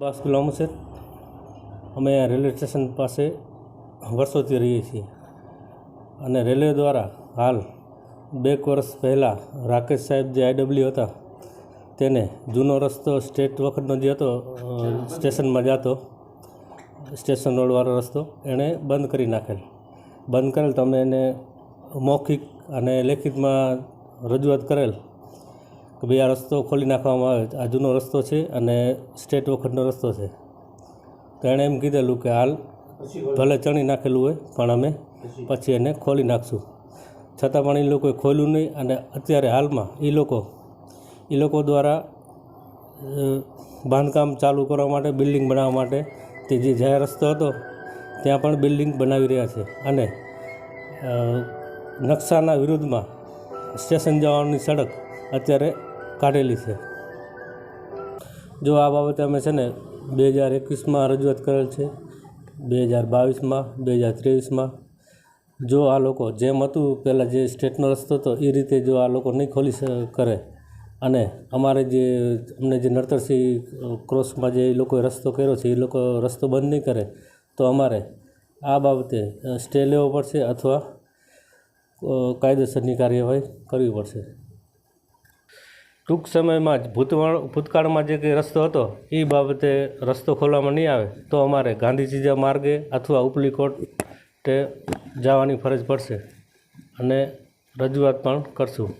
બસ ગુલામ હુસેન અમે railway station પાસે વર્ષોથી રહીએ છીએ. અને રેલવે દ્વારા હાલ બે વર્ષ પહેલાં રાકેશ સાહેબ જે આઈડબલ્યુ હતા, તેને જૂનો રસ્તો સ્ટેટ વખતનો જે હતો સ્ટેશનમાં જતો, સ્ટેશન રોડવાળો રસ્તો, એણે બંધ કરી નાખેલ. બંધ કરેલ તો અમે એને મૌખિક અને લેખિતમાં રજૂઆત કરેલ કે ભાઈ આ રસ્તો ખોલી નાખવામાં આવે. આ જૂનો રસ્તો છે અને સ્ટેટ વખતનો રસ્તો છે. તો એણે એમ કીધેલું કે હાલ ભલે ચણી નાખેલું હોય પણ અમે પછી. એને ખોલી નાખશું. છતાં પણ એ લોકોએ ખોલ્યું નહીં અને અત્યારે હાલમાં એ લોકો એ લોકો દ્વારા બાંધકામ ચાલુ કરવા માટે બિલ્ડિંગ બનાવવા માટે તે જે જાહેર રસ્તો હતો ત્યાં પણ બિલ્ડિંગ બનાવી રહ્યા છે. અને નકશાના વિરુદ્ધમાં સ્ટેશન જવાની સડક અત્યારે કાઢેલી છે. જો આ બાબતે અમે છે ને બે હજાર એકવીસમાં રજૂઆત કરેલ છે, બે હજાર બાવીસમાં, બે હજાર ત્રેવીસમાં. જો આ લોકો જેમ હતું, પહેલાં જે સ્ટેટનો રસ્તો હતો, એ રીતે જો આ લોકો નહીં ખોલી કરે. અને અમારે જે, અમને જે નડતરસિંહ ક્રોસમાં જે એ લોકોએ રસ્તો કર્યો છે, એ લોકો રસ્તો બંધ નહીં કરે, તો અમારે આ બાબતે સ્ટે લેવો પડશે અથવા કાયદેસરની કાર્યવાહી કરવી પડશે. ટૂંક સમયમાં જ ભૂતવાળ, ભૂતકાળમાં જે કંઈ રસ્તો હતો, એ બાબતે રસ્તો ખોલવામાં નહીં આવે, તો અમારે ગાંધીજીજા માર્ગે અથવા ઉપલી કોર્ટે જવાની ફરજ પડશે. અને રજૂઆત પણ કરશું.